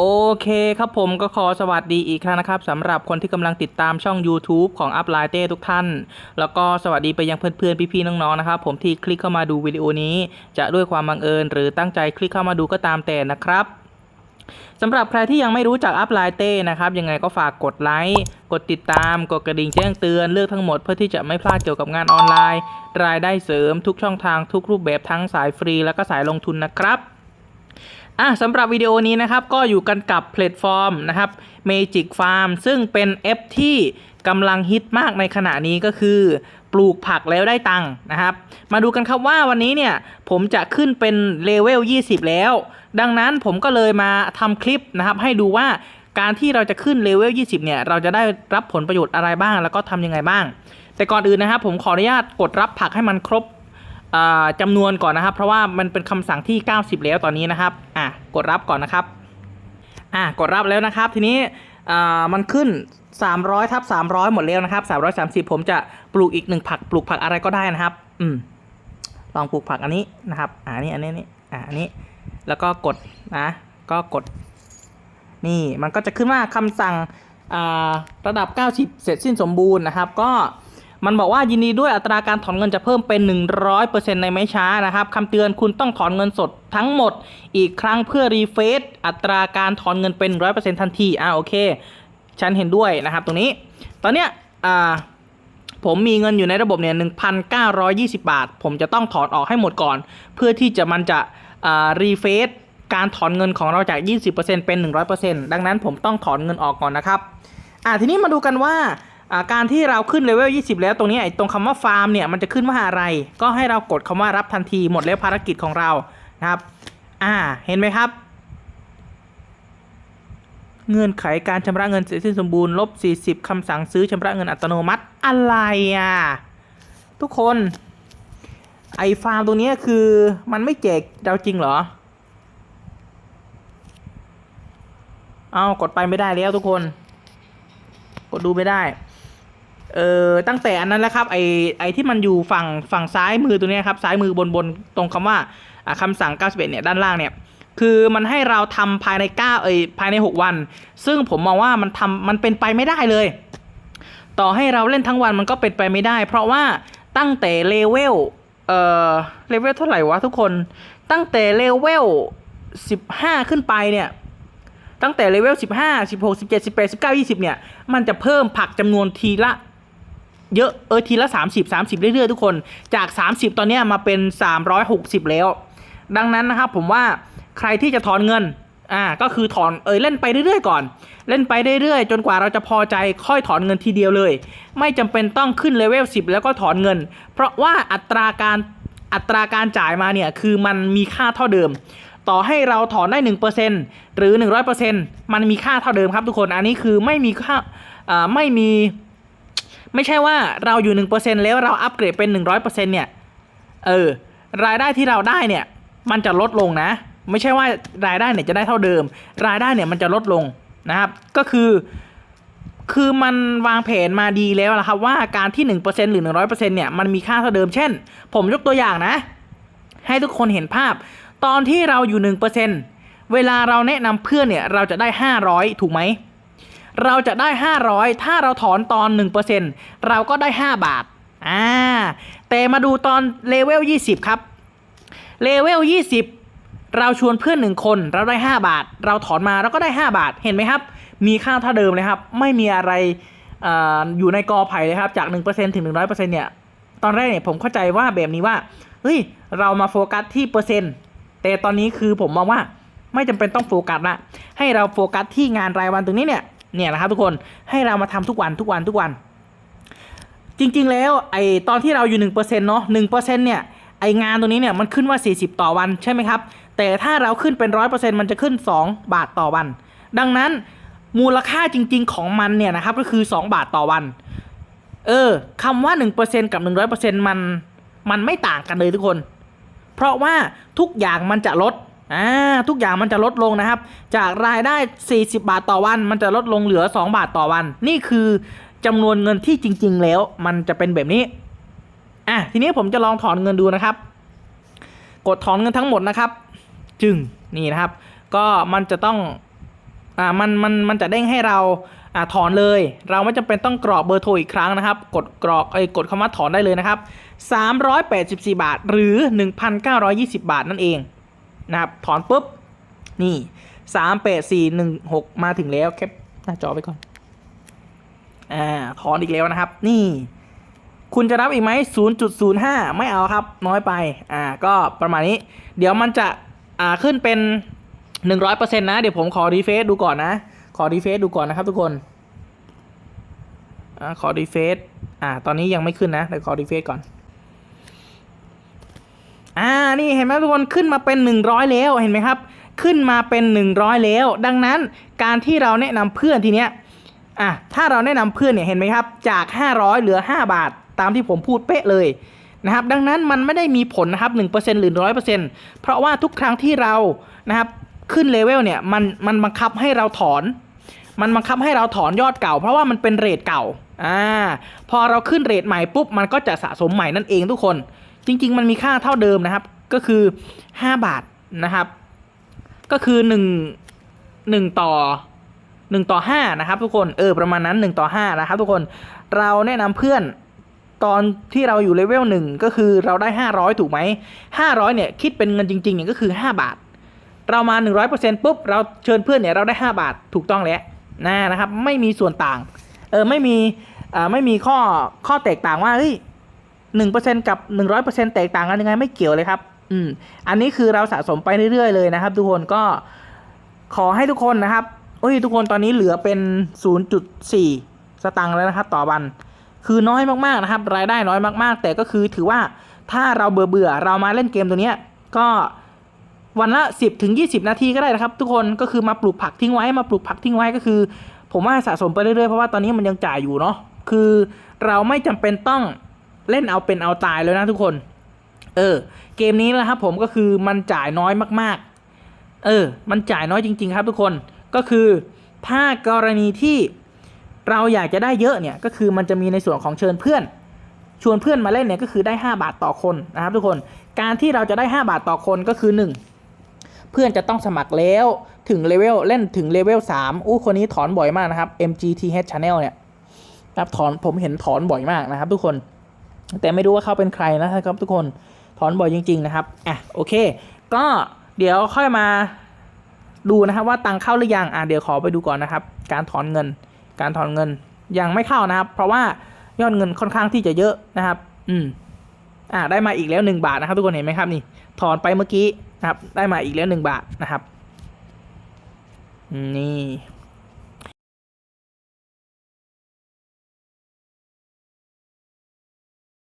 โอเคครับผมก็ขอสวัสดีอีกครั้งนะครับสำหรับคนที่กำลังติดตามช่อง YouTube ของ u p l i เต้ทุกท่าน แล้วก็สวัสดีไปยังเพื่อนๆ พี่ๆ น้องๆ นะครับผมที่คลิกเข้ามาดูวิดีโอนี้ จะด้วยความบังเอิญ หรือตั้งใจคลิกเข้ามาดูก็ตามแต่นะครับสำหรับใครที่ยังไม่รู้จัก u p l i เต้นะครับยังไงก็ฝากกดไลค์กดติดตาม กดกระดิ่งแจ้งเตือนเลือกทั้งหมดเพื่อที่จะไม่พลาดเกี่ยวกับงานออนไลน์ รายได้เสริมทุกช่องทางทุกรูปแบบทั้งสายฟรี แล้วก็สายลงทุนนะครับ อะสำหรับวิดีโอนี้นะครับก็อยู่กันกับแพลตฟอร์มนะครับ Magic Farm ซึ่งเป็นแอปที่กำลังฮิตมากในขณะนี้ก็คือ ปลูกผักแล้วได้ตังค์นะครับ มาดูกันครับว่าวันนี้เนี่ยผมจะขึ้นเป็นเลเวล 20 แล้ว ดังนั้นผมก็เลยมาทำคลิปนะครับ ให้ดูว่าการที่เราจะขึ้นเลเวล 20 เนี่ย เราจะได้รับผลประโยชน์อะไรบ้าง แล้วก็ทำยังไงบ้าง แต่ก่อนอื่นนะครับผมขออนุญาตกดรับผักให้มันครบ จำนวนก่อนนะครับ เพราะว่ามันเป็นคำสั่งที่ 90 แล้วตอนนี้นะครับอะกดรับก่อนนะครับอะกดรับแล้วนะครับ ทีนี้มันขึ้น 300ทับ300 หมดแล้วนะครับ 330 ผมจะปลูกอีกหนึ่งผักปลูกผักอะไรก็ได้นะครับ อืมลองปลูกผักอันนี้นะครับอ่านี่อันนี้นี่อ่าอันนี้ แล้วก็กดนะก็กด นี่มันก็จะขึ้นว่าคำสั่งระดับ 90 เสร็จสิ้นสมบูรณ์นะครับ ก็ มันบอกว่ายินดีด้วยอัตราการถอนเงินจะเพิ่มเป็น 100%ในไม่ช้านะครับคำเตือนคุณต้องถอนเงินสดทั้งหมดอีกครั้งเพื่อรีเฟซอัตราการถอนเงินเป็น 100%ทันทีอ่าโอเค ฉันเห็นด้วยนะครับตรงนี้ ตอนเนี้ยอ่าผมมีเงินอยู่ในระบบเนี่ย1,920 บาท ผมจะต้องถอนออกให้หมดก่อน เพื่อที่จะมันจะรีเฟซการถอนเงินของเราจาก 20%เป็น 100%ดังนั้นผมต้องถอนเงินออกก่อนนะครับอ่าทีนี้มาดูกันว่าอ่า การที่เราขึ้นเลเวล 20 แล้วตรงนี้ไอ้ตรงคำว่าฟาร์มเนี่ยมันจะขึ้นว่าอะไร ก็ให้เรากดคำว่ารับทันทีหมดแล้วภารกิจของเรานะครับอ่าเห็นไหมครับ เงื่อนไขการชำระเงินเสร็จสิ้นสมบูรณ์ลบ 40คำสั่งซื้อชำระเงินอัตโนมัติอะไรอะทุกคนไอฟาร์มตรงนี้คือมันไม่แจกเราจริงเหรอ เอากดไปไม่ได้แล้วทุกคน กดดูไม่ได้ เออตั้งแต่อันนั้นแล้วครับไอไอที่มันอยู่ฝั่งฝั่งซ้ายมือตัวนี้ครับซ้ายมือบนบนตรงคำว่าอ่าคำสั่ง 91 เนี่ยด้านล่างเนี่ยคือมันให้เราทำภายใน9เอ้ยภายใน 6 วัน ซึ่งผมมองว่ามันทำมันเป็นไปไม่ได้เลย ต่อให้เราเล่นทั้งวันมันก็เป็นไปไม่ได้ เพราะว่าตั้งแต่เลเวลเอ่อเลเวลเท่าไหร่วะทุกคน ตั้งแต่เลเวล 15 ขึ้นไปเนี่ยตั้งแต่เลเวล 15 16 17 18 19 20 เนี่ย มันจะเพิ่มผักจำนวนทีละ เยอะเออทีละ 30 30 เรื่อยๆทุกคน จาก 30 ตอนนี้มาเป็น 360 แล้ว ดังนั้นนะครับผมว่าใครที่จะถอนเงินอ่าก็คือถอนเอยเล่นไปเรื่อยๆก่อน เล่นไปเรื่อยๆ จนกว่าเราจะพอใจค่อยถอนเงินทีเดียวเลย ไม่จำเป็นต้องขึ้นเลเวล10 แล้วก็ถอนเงิน เพราะว่าอัตราการอัตราการจ่ายมาเนี่ยคือมันมีค่าเท่าเดิม ต่อให้เราถอนได้ 1%หรือ 100%มันมีค่าเท่าเดิมครับทุกคนอันนี้คือไม่มีค่าอ่าไม่มี ไม่ใช่ว่าเราอยู่ 1%แล้วเราอัปเกรดเป็น 100%เนี่ยเออรายได้ที่เราได้เนี่ยมันจะลดลงนะ ไม่ใช่ว่ารายได้เนี่ยจะได้เท่าเดิม รายได้เนี่ยมันจะลดลงนะครับก็คือคือมันวางแผนมาดีแล้วนะครับว่าการที่ 1%หรือ 100%เนี่ยมันมีค่าเท่าเดิมเช่น ผมยกตัวอย่างนะ ให้ทุกคนเห็นภาพ ตอนที่เราอยู่ 1%เวลาเราแนะนำเพื่อนเนี่ยเราจะได้ 500 ถูกไหม เราจะได้ 500 ถ้าเราถอนตอน 1%เราก็ได้ 5 บาทอ่าแต่มาดูตอนเลเวล 20 ครับเลเวล 20 เราชวนเพื่อนหนึ่งคนเราได้ 5 บาท เราถอนมาเราก็ได้ 5 บาทเห็นไหมครับ มีค่าเท่าเดิมเลยครับ ไม่มีอะไรอาอยู่ในกอไผ่เลยครับ จาก 1%ถึง 100%เนี่ย ตอนแรกเนี่ยผมเข้าใจว่าแบบนี้ว่าเฮ้ยเรามาโฟกัสที่เปอร์เซ็นต์แต่ตอนนี้คือผมมองว่าไม่จำเป็นต้องโฟกัสละให้เราโฟกัสที่งานรายวันตรงนี้เนี่ย เนี่ยนะครับทุกคนให้เรามาทำทุกวันทุกวันทุกวัน จริงๆแล้วไอตอนที่เราอยู่หนึ่งเปอร์เซ็นต์เนาะหนึ่งเปอร์เซ็นต์เนี่ยไองานตรงนี้เนี่ยมันขึ้นว่า 40 ต่อวันใช่ไหมครับ แต่ถ้าเราขึ้นเป็นร้อยเปอร์เซ็นต์มันจะขึ้น 2 บาทต่อวัน ดังนั้นมูลค่าจริง ๆ ของมันเนี่ยนะครับก็คือ 2 บาทต่อวัน เออคำว่า 1%กับ 100%มันมันไม่ต่างกันเลยทุกคน เพราะว่าทุกอย่างมันจะลด อ่าทุกอย่างมันจะลดลงนะครับ จากรายได้ 40 บาทต่อวัน มันจะลดลงเหลือ 2 บาทต่อวัน นี่คือจำนวนเงินที่จริง ๆ แล้ว มันจะเป็นแบบนี้อะทีนี้ผมจะลองถอนเงินดูนะครับ กดถอนเงินทั้งหมดนะครับ จึงนี่นะครับ ก็มันจะต้องอ่ามันมันมันจะเด้งให้เราอ่าถอนเลย เราไม่จำเป็นต้องกรอกเบอร์โทรอีกครั้งนะครับ กดกรอกไอ้ยกดคำว่าถอนได้เลยนะครับ 384 บาทหรือ 1,920 บาทนั่นเอง นะครับ ถอนปุ๊บ นี่38416มาถึงแล้วแคปหน้าจอไปก่อน อ่า ถอนอีกแล้วนะครับ นี่ คุณจะรับอีกไหม0.05ไม่เอาครับ น้อยไป อ่า ก็ประมาณนี้ เดี๋ยวมันจะ อ่า ขึ้นเป็น100%นะ เดี๋ยวผมขอรีเฟซดูก่อนนะ ขอรีเฟซดูก่อนนะครับทุกคนอ่าขอรีเฟซอ่า ตอนนี้ยังไม่ขึ้นนะ เดี๋ยวขอรีเฟซก่อน อ่านี่เห็นไหมทุกคนขึ้นมาเป็น 100 แล้วเห็นไหมครับ ขึ้นมาเป็น 100 แล้ว ดังนั้นการที่เราแนะนำเพื่อนทีเนี้ยอะถ้าเราแนะนำเพื่อนเนี่ยเห็นไหมครับ จาก 500 เหลือ 5 บาทตามที่ผมพูดเป๊ะเลยนะครับดังนั้นมันไม่ได้มีผลนะครับ1%หรือ100%เพราะว่าทุกครั้งที่เรานะครับขึ้นเลเวลเนี่ยมันมันบังคับให้เราถอน มันบังคับให้เราถอนยอดเก่า เพราะว่ามันเป็นเรทเก่าอ่าพอเราขึ้นเรทใหม่ปุ๊บมันก็จะสะสมใหม่นั่นเองทุกคน จริง ๆ มันมีค่าเท่าเดิมนะครับ ก็คือ 5 บาทนะครับ ก็คือ1 1ต่อ1ต่อ5นะครับ ทุกคนเออประมาณนั้น 1 ต่อ5นะครับ ทุกคนเราแนะนำเพื่อนตอนที่เราอยู่เลเวลหนึ่งก็คือเราได้ 500 ถูกไหม 500 เนี่ย คิดเป็นเงินจริงๆเนี่ยก็คือ 5 บาท เรามา 100%ปุ๊บ เราเชิญเพื่อนเนี่ยเราได้ 5 บาทถูกต้องแล้วนะนะครับ ไม่มีส่วนต่าง เออไม่มีอ่าไม่มีข้อข้อแตกต่างว่าเฮ้ย หนึ่งเปอร์เซ็นกับหนึ่งร้อยเปอร์เซ็นแตกต่างกันยังไงไม่เกี่ยวเลยครับ อืม อันนี้คือเราสะสมไปเรื่อยๆเลยนะครับ ทุกคนก็ขอให้ทุกคนนะครับโอ้ยทุกคนตอนนี้เหลือเป็นศูนย์จุดสี่สตังค์แล้วนะครับ ต่อวัน คือน้อยมากๆนะครับ รายได้น้อยมากๆ แต่ก็คือถือว่าถ้าเราเบื่อเบื่อๆเรามาเล่นเกมตัวเนี้ยก็วันละสิบถึงยี่สิบนาทีก็ได้นะครับ ทุกคนก็คือมาปลูกผักทิ้งไว้มาปลูกผักทิ้งไว้ก็คือ ผมว่าสะสมไปเรื่อยๆเพราะว่าตอนนี้มันยังจ่ายอยู่เนาะคือเราไม่จำเป็นต้อง เล่นเอาเป็นเอาตายเลยนะทุกคน เออ เกมนี้นะครับผมก็คือมันจ่ายน้อยมากๆ เออ มันจ่ายน้อยจริง ๆ ครับทุกคน ก็คือถ้ากรณีที่เราอยากจะได้เยอะเนี่ย ก็คือมันจะมีในส่วนของเชิญเพื่อน ชวนเพื่อนมาเล่นเนี่ยก็คือได้ 5 บาทต่อคนนะครับ ทุกคน การที่เราจะได้ 5 บาทต่อคนก็คือ 1 เพื่อนจะต้องสมัครแล้วถึงเลเวลเล่นถึงเลเวล3อู้คนนี้ถอนบ่อยมากนะครับ MGTH Channel เนี่ยนะครับถอนผมเห็นถอนบ่อยมากนะครับ ทุกคน แต่ไม่รู้ว่าเขาเป็นใครนะครับทุกคนถอนบ่อยจริง ๆ นะครับอะโอเค ก็เดี๋ยวค่อยมาดูนะครับว่าตังเข้าหรือยังอะเดี๋ยวขอไปดูก่อนนะครับ การถอนเงิน การถอนเงินยังไม่เข้านะครับ เพราะว่ายอดเงินค่อนข้างที่จะเยอะนะครับ อืมอ่าได้มาอีกแล้วหนึ่งบาทนะครับ ทุกคนเห็นไหมครับนี่ถอนไปเมื่อกี้นะครับ ได้มาอีกแล้วหนึ่งบาทนะครับ นี่